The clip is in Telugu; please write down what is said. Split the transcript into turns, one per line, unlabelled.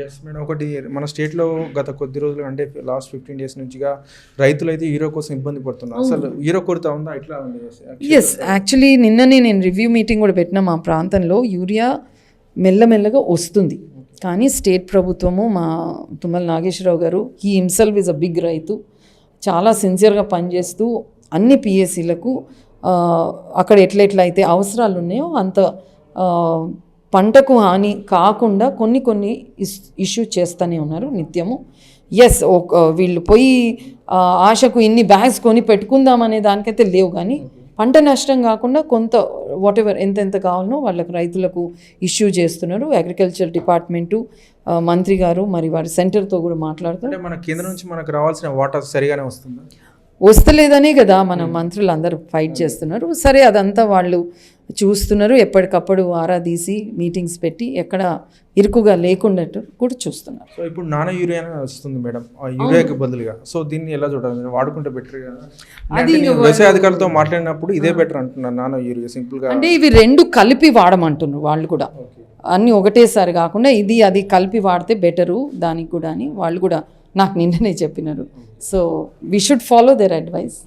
Yes madam. ఒకటి మన స్టేట్లో గత కొద్ది రోజులు అంటే లాస్ట్ ఫిఫ్టీన్ డేస్ నుంచిగా రైతులు అయితే హీరో కోసం ఇబ్బంది పడుతున్నారు. అసలు హీరో కొరత ఉందా? ఇట్లా ఉంది?
ఎస్ యాక్చువల్లీ నిన్ననే నేను రివ్యూ మీటింగ్ కూడా పెట్టిన మా ప్రాంతంలో యూరియా మెల్లమెల్లగా వస్తుంది. కానీ స్టేట్ ప్రభుత్వము మా Tummala Nageswara Rao garu he himself is a big రైతు. చాలా సిన్సియర్గా పనిచేస్తూ అన్ని పిఎస్సీలకు అక్కడ ఎట్లెట్లయితే అవసరాలు ఉన్నాయో అంత పంటకు హాని కాకుండా కొన్ని కొన్ని ఇస్ ఇష్యూ చేస్తూనే ఉన్నారు నిత్యము. ఎస్ ఒక వీళ్ళు పోయి ఆశకు ఇన్ని బ్యాగ్స్ కొని పెట్టుకుందామనే దానికైతే లేవు కానీ పంట నష్టం కాకుండా కొంత వాట్ ఎవర్ ఎంత ఎంత కావాలనో వాళ్ళకి రైతులకు ఇష్యూ చేస్తున్నారు. అగ్రికల్చర్ డిపార్ట్మెంటు మంత్రి గారు మరి వారి సెంటర్తో కూడా మాట్లాడుతున్నారు.
మన కేంద్రం నుంచి మనకు రావాల్సిన వాటర్ సరిగానే వస్తుందా?
వస్తలేదనే కదా మన మంత్రులు అందరూ ఫైట్ చేస్తున్నారు. సరే అదంతా వాళ్ళు చూస్తున్నారు. ఎప్పటికప్పుడు ఆరా తీసి మీటింగ్స్ పెట్టి ఎక్కడ ఇరుకుగా లేకుండాట్టు కూడా చూస్తున్నారు.
సో ఇప్పుడు నానో యూరియా వస్తుంది మేడం. ఆ యూరియాకి బదులుగా. సో దీన్ని ఎలా చూడాలి? వాడుకుంటే బెటర్ నేను వ్యవసాయ అధికారులతో మాట్లాడినప్పుడు ఇదే బెటర్ అంటున్నారు నానో యూరియా సింపుల్గా
అంటే ఇవి రెండు కలిపి వాడమంటున్నారు వాళ్ళు కూడా. అన్నీ ఒకటేసారి కాకుండా ఇది అది కలిపి వాడితే బెటరు దానికి కూడా అని వాళ్ళు కూడా నాకు నిన్ననే చెప్పినారు. So we should follow their advice